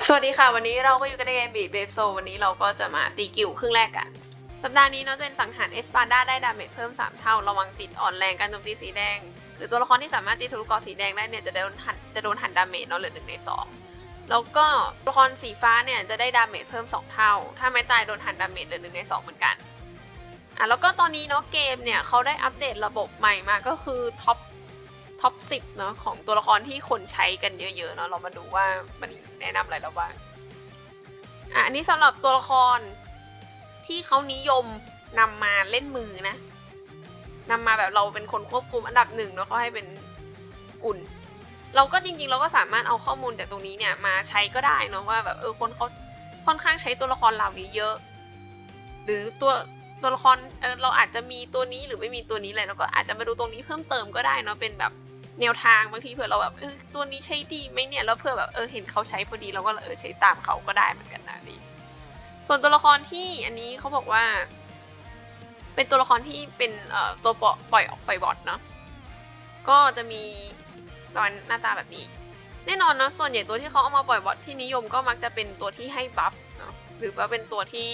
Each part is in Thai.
สวัสดีค่ะ วันนี้เราก็อยู่กันในเกมบีเบฟโซวันนี้เราก็จะมาตีกิวครึ่งแรกกัน สัปดาห์นี้เนาะเจนสังหารเอสปาด้าได้ดาเมจเพิ่ม 3 เท่า ระวังติดอ่อนแรงการโจมตีสีแดง หรือตัวละครที่สามารถตีทะลุกอสีแดงได้เนี่ยจะโดนหันจะโดนหันดาเมจเนาะเหลือหนึ่งในสองแล้วก็ตัวละครสีฟ้าเนี่ยจะได้ดาเมจเพิ่ม 2 เท่า ถ้าไม่ตายโดนหันดาเมจเหลือหนึ่งในสองเหมือนกันอะแล้วก็ตอนนี้เนาะเกมเนี่ยเขาได้อัปเดตระบบใหม่มาก็คือท็อปท็อปสิบเนาะของตัวละครที่คนใช้กันเยอะๆเนาะเรามาดูว่ามัน แนะนำอะไรเราบ้างอะอันนี้สำหรับตัวละครที่เขานิยมนำมาเล่นมือนะนำมาแบบเราเป็นคนควบคุมอันดับหนึ่งแล้วก็ให้เป็นอุ่น เราก็จริงๆ เราก็สามารถเอาข้อมูลจากตรงนี้เนี่ยมาใช้ก็ได้เนาะว่าแบบเออคนเขาค่อนข้างใช้ตัวละครเหล่านี้เยอะ หรือตัวตัวละครเออเราอาจจะมีตัวนี้หรือไม่มีตัวนี้เลยเราก็อาจจะมาดูตรงนี้เพิ่มเติมก็ได้เนาะเป็นแบบ แนวทางบางทีเผื่อเราแบบเออตัวนี้ใช้ดีไหมเนี่ยแล้วเผื่อแบบเออเห็นเขาใช้พอดีเราก็เออใช้ตามเขาก็ได้เหมือนกันนะนี่ส่วนตัวละครที่อันนี้เขาบอกว่า เป็นตัวละครที่เป็นเอ่อตัวปล่อยปล่อยอกไปบอทเนาะก็จะมีประมาณหน้าตาแบบนี้ แน่นอนเนาะส่วนใหญ่ตัวที่เขาเอามาปล่อยบอทที่นิยมก็มักจะเป็นตัวที่ให้บัฟเนาะหรือว่าเป็นตัวที่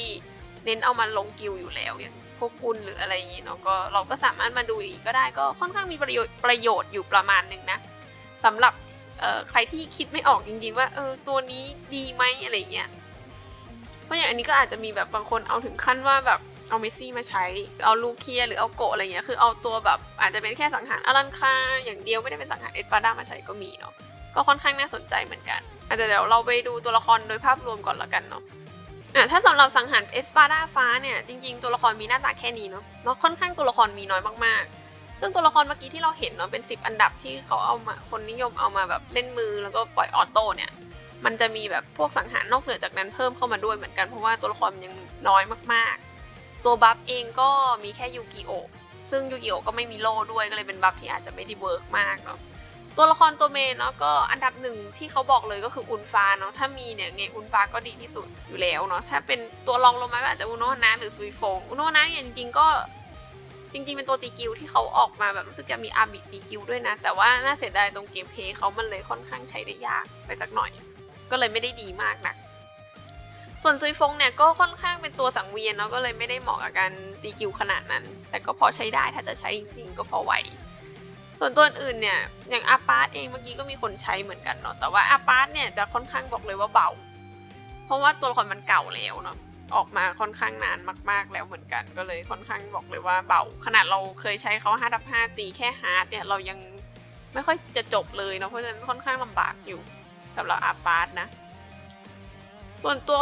เน้นเอามาลงกิลอยู่แล้วอย่าง พวกคุณหรืออะไรอย่างงี้เนาะก็เราก็สามารถมาดูอีกก็ได้ก็ค่อนข้างมีประโยชน์ประโยชน์อยู่ประมาณหนึ่งนะสำหรับใครที่คิดไม่ออกจริงๆว่าเออตัวนี้ดีไหมอะไรเงี้ยเพราะอย่างอันนี้ก็อาจจะมีแบบบางคนเอาถึงขั้นว่าแบบเอาเมสซี่มาใช้ เอาลูเคียหรือเอาโกะอะไรเงี้ย คือเอาตัวแบบอาจจะเป็นแค่สังหารอารันคาอย่างเดียวไม่ได้เป็นสังหารเอ็ดปาด้ามาใช้ก็มีเนาะ ก็ค่อนข้างน่าสนใจเหมือนกันอาจจะเดี๋ยวเราไปดูตัวละครโดยภาพรวมก่อนละกันเนาะ อะถ้าสำหรับสังหารเอสปาดาฟ้าเนี่ยจริงๆตัวละครมีหน้าตาแค่นี้เนาะเนาะค่อนข้างตัวละครมีน้อยมากๆ ซึ่งตัวละครเมื่อกี้ที่เราเห็นเนาะเป็น 10 อันดับที่เขาเอามาคนนิยมเอามาแบบเล่นมือแล้วก็ปล่อยออโต้เนี่ยมันจะมีแบบพวกสังหารนอกเหนือจากนั้นเพิ่มเข้ามาด้วยเหมือนกันเพราะว่าตัวละครมันยังน้อยมากๆ ตัวบัฟเองก็มีแค่ยูกิโอซึ่งยูกิโอก็ไม่มีโล่ด้วยก็เลยเป็นบัฟที่อาจจะไม่ได้เวิร์กมากเนาะ ตัวละครตัวเมนเนาะก็อันดับหนึ่งที่เขาบอกเลยก็คืออุนฟ้าเนาะถ้ามีเนี่ยไงอุนฟ้าก็ดีที่สุดอยู่แล้วเนาะถ้าเป็นตัวรองลงมาก็อาจจะอุโนนะหรือซุยฟงอุโนนะเนี่ยจริงๆก็จริงๆ เป็นตัวตีกิวที่เขาออกมาแบบรู้สึกจะมีอาบิตีกิวด้วยนะ แต่ว่าน่าเสียดายตรงเกมเพย์เขามันเลยค่อนข้างใช้ได้ยากไปสักหน่อย ก็เลยไม่ได้ดีมากนัก ส่วนซุยฟงเนี่ยก็ค่อนข้างเป็นตัวสังเวียนเนาะก็เลยไม่ได้เหมาะกับการตีกิวขนาดนั้น แต่ก็พอใช้ได้ถ้าจะใช้จริงๆ ก็พอไหว ส่วนตัวอื่นเนี่ยอย่างอาปาร์ตเองเมื่อกี้ก็มีคนใช้เหมือนกันเนาะแต่ว่าอาปาร์ตเนี่ยจะค่อนข้างบอกเลยว่าเบา เพราะว่าตัวละครมันเก่าแล้วเนาะออกมาค่อนข้างนานมาก ๆ แล้วเหมือนกันก็เลยค่อนข้างบอกเลยว่าเบา ขนาดเราเคยใช้เขา5ทับ5ตีแค่ฮาร์ดเนี่ยเรายังไม่ค่อยจะจบเลยเนาะเพราะฉะนั้นค่อนข้างลำบากอยู่สำหรับอาปาร์ตนะ ส่วนตัว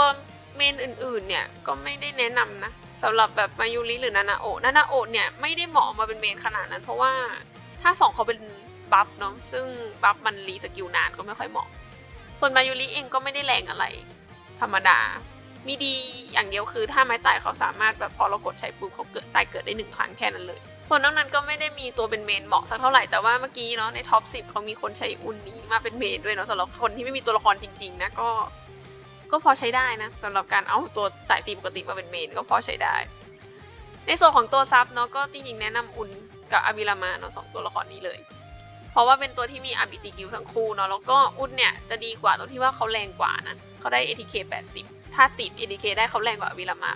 เมนอื่นๆเนี่ยก็ไม่ได้แนะนำนะสำหรับแบบมายูริหรือนานาโอนานาโอเนี่ยไม่ได้เหมาะมาเป็นเมนขนาดนั้น เพราะว่า ถ้าสองเขาเป็นบัฟเนาะซึ่งบัฟมันรีสกิลนานก็ไม่ค่อยเหมาะ ส่วนมายูริเองก็ไม่ได้แรงอะไร ธรรมดา มีดีอย่างเดียวคือถ้าไม้ตายเขาสามารถแบบพอเรากดใช้ปุ๊บเขาเกิดตายเกิดได้หนึ่งครั้งแค่นั้นเลย ส่วนนอกนั้นก็ไม่ได้มีตัวเป็นเมนเหมาะสักเท่าไหร่แต่ว่าเมื่อกี้เนาะในท็อปสิเขามีคนใช้อุนนี้มาเป็นเมนด้วยเนาะสำหรับคนที่ไม่มีตัวละครจริง ๆ นะก็ ก็พอใช้ได้นะสำหรับการเอาตัวสายตีปกติมาเป็นเมนก็พอใช้ได้ ในส่วนของตัวซับเนาะก็จริงๆแนะนำอุน กับอาบิรามาเนาะสองตัวละครนี้เลย เพราะว่าเป็นตัวที่มีอาบิติกิลทั้งคู่เนาะแล้วก็อุนเนี่ยจะดีกว่าตรงที่ว่าเขาแรงกว่านะเขาได้ ATK 80 ถ้าติด ATK ได้เขาแรงกว่าอาบิรามา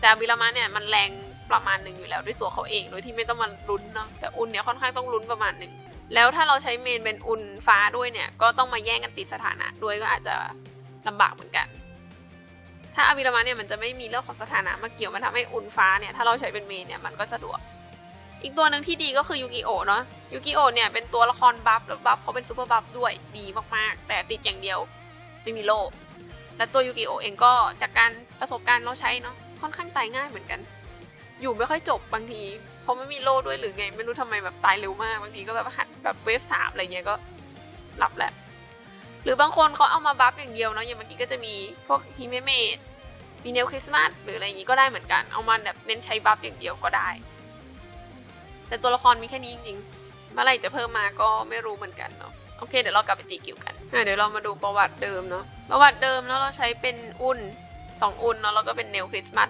แต่อาบิรามาเนี่ยมันแรงประมาณหนึ่งอยู่แล้วด้วยตัวเขาเองโดยที่ไม่ต้องมาลุ้นเนาะแต่อุนเนี่ยค่อนข้างต้องลุ้นประมาณหนึ่งแล้วถ้าเราใช้เมนเป็นอุนฟ้าด้วยเนี่ยก็ต้องมาแย่งกันติดสถานะด้วยก็อาจจะลำบากเหมือนกัน ถ้าอาบิรามาเนี่ยมันจะไม่มีเรื่องของสถานะมาเกี่ยวมันทำให้อุนฟ้าเนี่ยถ้าเราใช้เป็นเมนเนี่ยมันก็สะดวก อีกตัวหนึ่งที่ดีก็คือยูกิโอเนาะยูกิโอเนี่ยเป็นตัวละครบัฟแล้วบัฟเขาเป็นซูเปอร์บัฟด้วยดีมากๆ แต่ติดอย่างเดียวไม่มีโลและตัวยูกิโอเองก็จากการประสบการณ์เราใช้เนาะค่อนข้างตายง่ายเหมือนกัน อยู่ไม่ค่อยจบบางทีเพราะไม่มีโล่ด้วยหรือไง ไม่รู้ทำไมแบบตายเร็วมากบางทีก็แบบหัดแบบเวฟสามอะไรเงี้ยก็หลับแหละ หรือบางคนเขาเอามาบัฟอย่างเดียวเนาะอย่างเมื่อกี้ก็จะมีพวกฮิเมเมดมีเนลคริสต์มาสหรืออะไรอย่างงี้ก็ได้เหมือนกัน เอามาแบบเน้นใช้บัฟอย่างเดียวก็ได้ แต่ตัวละครมีแค่นี้จริงๆเมื่อไหร่จะเพิ่มมาก็ไม่รู้เหมือนกันเนาะโอเคเดี๋ยวเรากลับไปตีกิวกันเดี๋ยวเรามาดูประวัติเดิมเนาะประวัติเดิมแล้วเราใช้เป็นอุ่นสองอุ่นเนาะแล้วก็เป็นเนลคริสต์มาส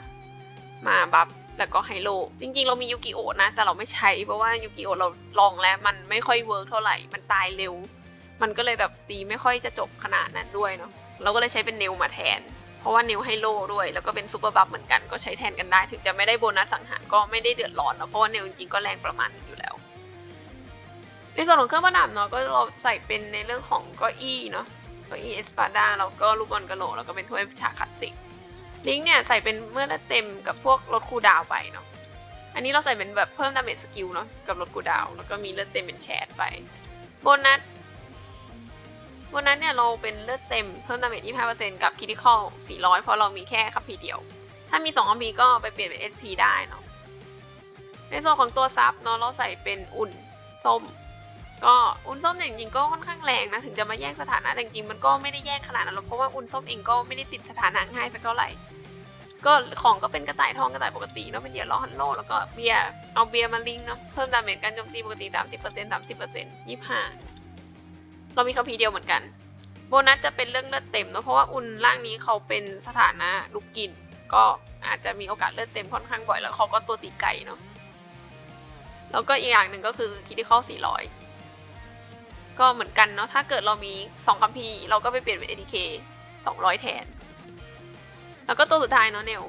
มาบัฟแล้วก็ไฮโล จริงๆ เรามียูกิโอนะ แต่เราไม่ใช้เพราะว่ายูกิโอเราลองแล้ว มันไม่ค่อยเวิร์กเท่าไหร่ มันตายเร็ว มันก็เลยแบบตีไม่ค่อยจะจบขนาดนั้นด้วยเนาะเราก็เลยใช้เป็นเนลมาแทน เพราะว่าเนลให้โลด้วย แล้วก็เป็นซูเปอร์บัฟเหมือนกันก็ใช้แทนกันได้ ถึงจะไม่ได้โบนัสสังหารก็ไม่ได้เดือดร้อนเนอะเพราะว่าเนลจริงๆก็แรงประมาณนึงอยู่แล้ว ในส่วนของเครื่องประดับเนาะก็เราใส่เป็นในเรื่องของเก้าอี้เนาะเก้าอี้เอสปาดาแล้วก็ลูกบอลกระโหลกแล้วก็เป็นถ้วยฉากคลาสสิกลิงก์เนี่ยใส่เป็นเมื่อเต็มกับพวกลดคูดาวไปเนาะอันนี้เราใส่เป็นแบบเพิ่มดาเมจสกิลเนาะกับลดคูดาว แล้วก็มีเลือดเต็มเป็นแชทไป โบนัส โบนัสเนี่ยเราเป็นเลือดเต็มเพิ่มดาเมจ25%กับคริติคอล400 เพราะเรามีแค่คัพพีเดียว ถ้ามี2คัพพีก็ไปเปลี่ยนเป็น SP ได้เนาะ ในส่วนของตัวซับเนาะเราใส่เป็นอุ่นส้ม ก็อุ่นส้มเนี่ยจริงๆก็ค่อนข้างแรงนะ ถึงจะมาแย่งสถานะแต่จริงมันก็ไม่ได้แย่งขนาดนั้นหรอกเพราะว่าอุ่นส้มเองก็ไม่ได้ติดสถานะง่ายสักเท่าไหร่ ก็ของก็เป็นกระต่ายทองกระต่ายปกติเนาะเป็นเหยื่อล้อฮันโลแล้วก็เบียร์เอาเบียร์มาลิงก์เนาะเพิ่มดาเมจการโจมตีปกติ 30% 30% 25 เรามีคัมภีร์เดียวเหมือนกัน โบนัสจะเป็นเรื่องเลือดเต็มเนาะเพราะว่าอุ่นร่างนี้เขาเป็นสถานะลูกกิน ก็อาจจะมีโอกาสเลือดเต็มค่อนข้างบ่อยแล้วเขาก็ตัวตีไก่เนาะแล้วก็อีกอย่างหนึ่งก็คือคิดที่ข้อ400 ก็เหมือนกันเนาะถ้าเกิดเรามี 2คัมภีร์เราก็ไปเปลี่ยนเป็น ATK 200 แทน แล้วก็ตัวสุดท้ายเนาะเนล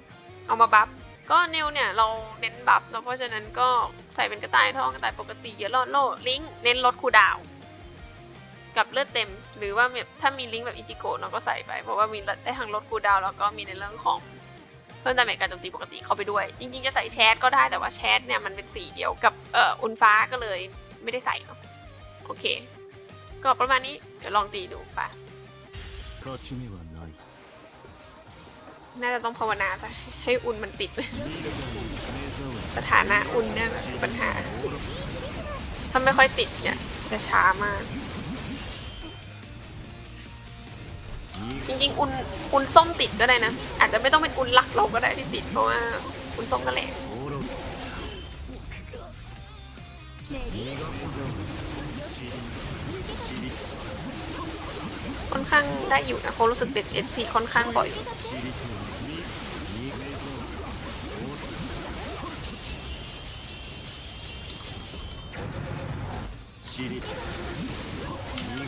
เอามาบัฟก็เนลเนี่ยเราเน้นบัฟเนาะเพราะฉะนั้นก็ใส่เป็นกระต่ายทองกระต่ายปกติเยอะลอดโลลิงเน้นลดคูดาวน์ กับเลือดเต็ม หรือว่าถ้ามีลิงก์แบบอิจิโกะเราก็ใส่ไป เพราะว่ามีได้ทางลดกูดาวแล้วก็มีในเรื่องของเพิ่มดาเมจการโจมตีปกติเข้าไปด้วย จริงๆจะใส่แชทก็ได้แต่ว่าแชทเนี่ยมันเป็นสีเดียวกับเอ่ออุนฟ้าก็เลยไม่ได้ใส่เนาะโอเค ก็ประมาณนี้เดี๋ยวลองตีดูไะน่าจะต้องภาวนาไะให้อุ่นมันติดสถานะอุ่นเนี่ยปัญหา ถ้าไม่ค่อยติดเนี่ยจะช้ามาก จริงๆ อุนอุนส้มติดก็ได้นะ อาจจะไม่ต้องเป็นอุนรักเราก็ได้ที่ติดเพราะว่าอุนส้มก็แหลกค่อนข้างได้อยู่นะเขารู้สึกติดเอสพีค่อนข้างบ่อย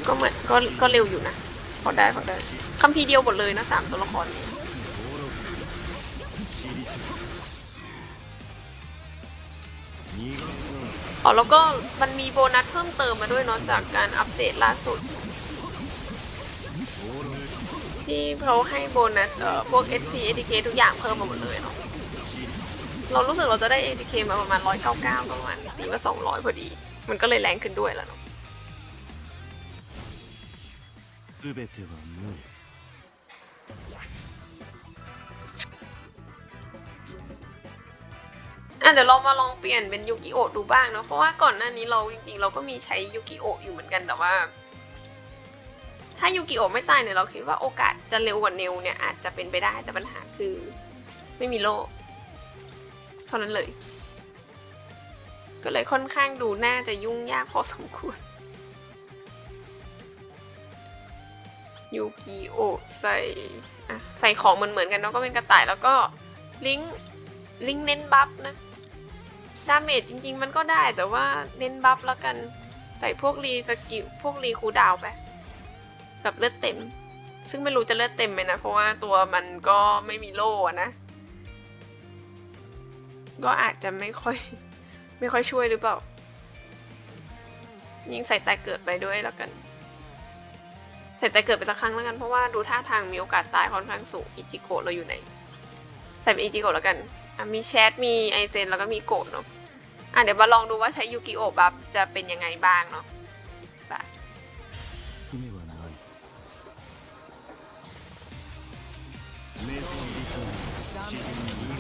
ก็เหมือนก็ก็เร็วอยู่นะ ขอได้ขอได้คัมพีเดียวหมดเลยนะสามตัวละครนี้อ๋อแล้วก็มันมีโบนัสเพิ่มเติมมาด้วยเนาะจากการอัปเดตล่าสุด ที่เขาให้โบนัสเอ่อพวก SP ATK ทุกอย่างเพิ่มมาหมดเลยเนาะเรารู้สึกเราจะได้ ATK มาประมาณ 199 ประมาณตีมา200 พอดี มันก็เลยแรงขึ้นด้วยแล้วเนาะ 全ては無 อ่ะเดี๋ยวเรามาลองเปลี่ยนเป็นยูกิโอะดูบ้างเนาะ เพราะว่าก่อนหน้านี้เราจริงๆ เราก็มีใช้ยูกิโอะอยู่เหมือนกันแต่ว่า ถ้ายูกิโอะไม่ตายเนี่ยเราคิดว่าโอกาสจะเร็วกว่าเนลเนี่ยอาจจะเป็นไปได้แต่ปัญหาคือ ไม่มีโลเท่านั้นเลย ก็เลยค่อนข้างดูน่าจะยุ่งยากพอสมควร ยูกิโอใส่อะใส่ของเหมือนเหมือนกันเนาะก็เป็นกระต่ายแล้วก็ลิงลิงเน้นบัฟนะดาเมจจริง ๆ มันก็ได้แต่ว่าเน้นบัฟแล้วกันใส่พวกรีสกิลพวกรีคูดาวไปกับเลือดเต็ม ซึ่งไม่รู้จะเลือดเต็มไหมนะ เพราะว่าตัวมันก็ไม่มีโล่นะ ก็อาจจะไม่ค่อย ไม่ค่อยช่วยหรือเปล่า ยิงใส่ตายเกิดไปด้วยแล้วกัน เสร็จแต่เกิดไปสักครั้งแล้วกันเพราะว่าดูท่าทางมีโอกาสตายค่อนข้างสูงอิจิโกะเราอยู่ไหน ใส่เป็นอิจิโกะแล้วกันมีแชทมีไอเซนแล้วก็มีโกะเนาะอะเดี๋ยวมาลองดูว่าใช้ยูกิโอบัฟจะเป็นยังไงบ้างเนาะไป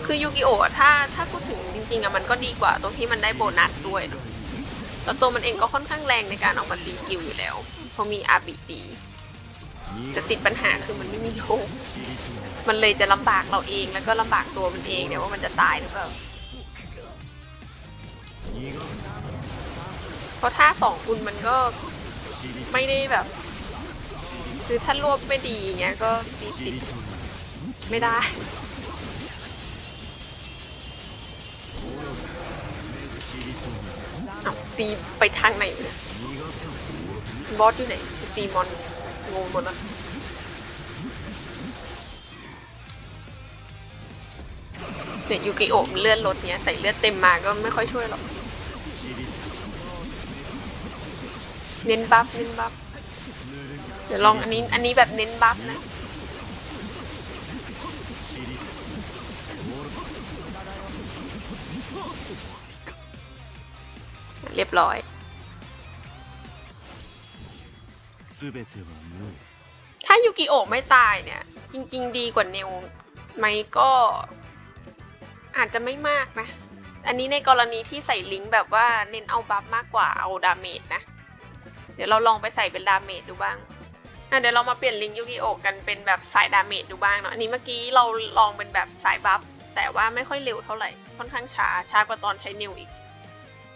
คือยูกิโอถ้าถ้าพูดถึงจริงๆอะมันก็ดีกว่าตรงที่มันได้โบนัสด้วยเนาะแล้วตัวมันเองก็ค่อนข้างแรงในการออกมาตีกิลอยู่แล้วเพราะมีอาบิตี แต่ติดปัญหาคือมันไม่มีโลกมันเลยจะลำบากเราเองแล้วก็ลำบากตัวมันเองเนี่ยว่ามันจะตายหรือเปล่าเพราะท่าสองคุณมันก็ไม่ได้แบบ คือถ้ารวบไม่ดีอย่างเงี้ยก็ตีติดไม่ได้ตีไปทางไหนเนี่ยบอสอยู่ไหนไปตีมอน งงหมดนะเด็กยูกิโอมเลือดรถเนี้ยใส่เลือดเต็มมาก็ไม่ค่อยช่วยหรอก เน้นบัฟเน้นบัฟเดี๋ยวลองอันนี้อันนี้แบบเน้นบัฟนะเรียบร้อย ถ้ายูกิโอะไม่ตายเนี่ย จริง ๆ ดีกว่าเนวไหมก็ อาจจะไม่มากนะ อันนี้ในกรณีที่ใส่ลิงก์แบบว่าเน้นเอาบัฟมากกว่าเอาดาเมจนะ เดี๋ยวเราลองไปใส่เป็นดาเมจดูบ้างอะเดี๋ยวเรามาเปลี่ยนลิงก์ยูกิโอะกันเป็นแบบสายดาเมจดูบ้างเนาะ อันนี้เมื่อกี้เราลองเป็นแบบสายบัฟแต่ว่าไม่ค่อยเร็วเท่าไหร่ ค่อนข้างช้าช้ากว่าตอนใช้นิวอีก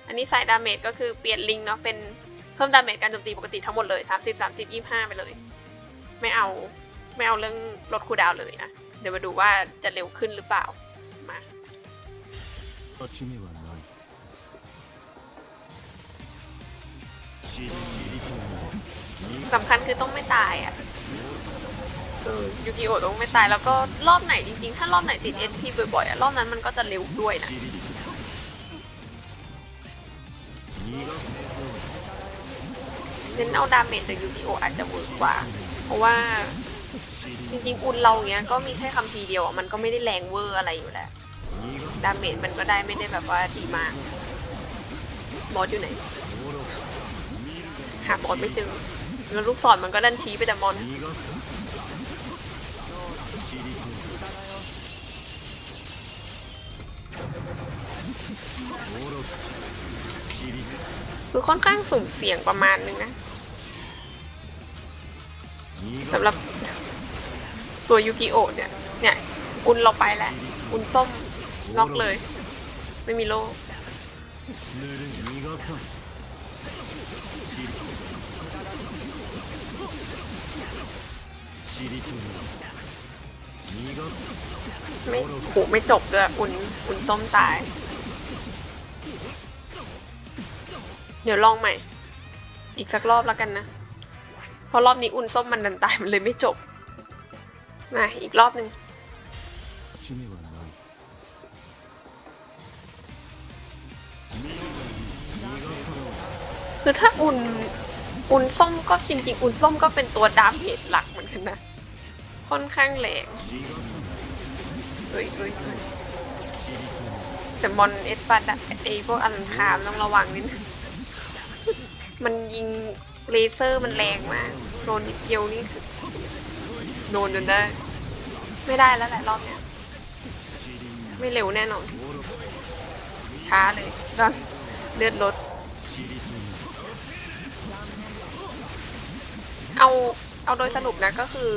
อันนี้สายดาเมจก็คือเปลี่ยนลิงก์เนาะเป็น พิ่มดาเมจการโจมตีปกติทั้งหมดเลย 30 30 25 ไปเลย ไม่เอาไม่เอาเรื่องลดคูดาวเลยนะ เดี๋ยวมาดูว่าจะเร็วขึ้นหรือเปล่า มาสำคัญคือต้องไม่ตายอะยูกิโอต้องไม่ตายแล้วก็รอบไหนจริงๆ ถ้ารอบไหนติด SP บ่อยๆอะรอบนั้นมันก็จะเร็วด้วยนะ นเอาดาเมจจากยูกิโออาจจะเวิร์กกว่า เพราะว่าจริงๆ อุนเราเนี้ยก็มีแค่คำพีเดียวมันก็ไม่ได้แรงเวอร์อะไรอยู่แล้ว ดาเมจมันก็ได้ไม่ได้แบบว่าดีมากบอสอยู่ไหน หาบอสไม่เจอแล้วลูกศรมันก็ดันชี้ไปแต่มอนโคือค่อนข้างสุ่มเสี่ยงประมาณนึงนะสำหรับตัวยูกิโอเนี่ย เนี่ยกุนเราไปแล้วกุนส้มล็อกเลย ไม่มีโลไม่ขู่ไม่จบด้วยอุ่นอุ่นส้มตาย เดี๋ยวลองใหม่ อีกสักรอบแล้วกันนะ เพราะรอบนี้อุ่นส้มมันดันตายมันเลยไม่จบ มาอีกรอบหนึ่งคือถ้าอุ่นอุ่นส้มก็จริงๆ อุ่นส้มก็เป็นตัวดามเหตุหลักเหมือนกันนะ ค่อนข้างแรงเอ้ยเอ้ยแต่มอนเอสปาดเอพวกอันคามต้องระวังนิดนึง มันยิงเลเซอร์มันแรงมากโดนนิดเดียวนี่คือโดนจนได้ ไม่ได้แล้วแหละรอบเนี้ย ไม่เร็วแน่นอน ช้าเลยดอนเลือดลด เอาเอาโดยสรุปนะก็คือ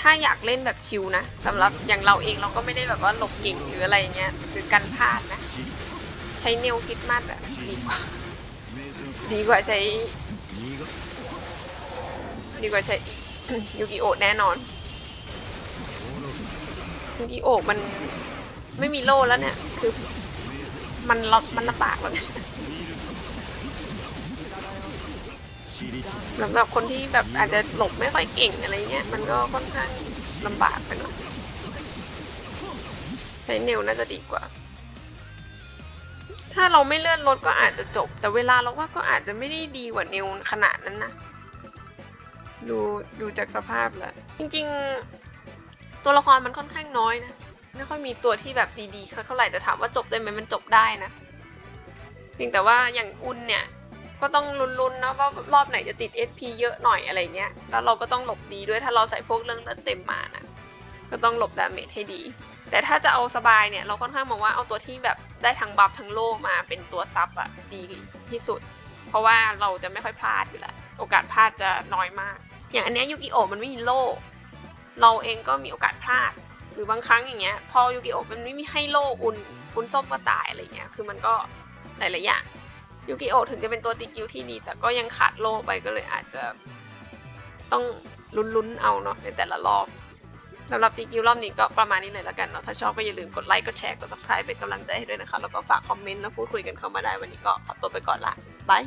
ถ้าอยากเล่นแบบชิวนะสำหรับอย่างเราเองเราก็ไม่ได้แบบว่าหลบเก่งหรืออะไรเงี้ยหรือกันพลาดนะ ใช้เนวคิดมากแบบดีกว่า ดีกว่าใช้ ดีกว่าใช้ ยูกิโอะแน่นอนยูกิโอมันไม่มีโลแล้วเนี่ย คือมันล็อกมันลำบากแล้วเนี่ยสำหรับคนที่แบบอาจจะหลบไม่ค่อยเก่งอะไรเงี้ย มันก็ค่อนข้างลำบากไปหน่อยใช้เนวน่าจะดีกว่า ถ้าเราไม่เลื่อนรถก็อาจจะจบ แต่เวลาเราว่าก็อาจจะไม่ได้ดีกว่าเนวขนาดนั้นนะ ดูดูจากสภาพแหล้วจริง ๆ ตัวละครมันค่อนข้างน้อยนะไม่ค่อยมีตัวที่แบบดีๆสักเท่าไหร่แต่ถามว่าจบได้ไหมมันจบได้นะเพียงแต่ว่าอย่างอุนเนี่ยก็ต้องลุ้นๆนะว่ารอบไหนจะติด SP เยอะหน่อยอะไรเงี้ย แล้วเราก็ต้องหลบดีด้วยถ้าเราใส่พวกเรื่องเลือดเต็มมานะ ก็ต้องหลบดาเมจให้ดี แต่ถ้าจะเอาสบายเนี่ยเราค่อนข้างมองว่าเอาตัวที่แบบได้ทั้งบัฟทั้งโล่มาเป็นตัวซับอะดีที่สุด เพราะว่าเราจะไม่ค่อยพลาดอยู่แล้วโอกาสพลาดจะน้อยมาก อย่างอันเนี้ยยูกิโอมันไม่มีโล่เราเองก็มีโอกาสพลาด หรือบางครั้งอย่างเงี้ย พอยูกิโอมันไม่มีให้โล่อุนอุนส้มก็ตายอะไรเงี้ยคือมันก็หลายๆอย่างยูกิโอถึงจะเป็นตัวตีกิวที่ดี แต่ก็ยังขาดโล่ไปก็เลยอาจจะต้องลุ้นๆเอาเนาะในแต่ละรอบ สำหรับดีกิวรอบนี้ก็ประมาณนี้เลยแล้วกันเนาะถ้าชอบก็อย่าลืมกดไลค์กดแชร์กด subscribe เป็นกำลังใจให้ด้วยนะคะ แล้วก็ฝากคอมเมนต์นะพูดคุยกันเข้ามาได้วันนี้ก็ขอตัวไปก่อนละบาย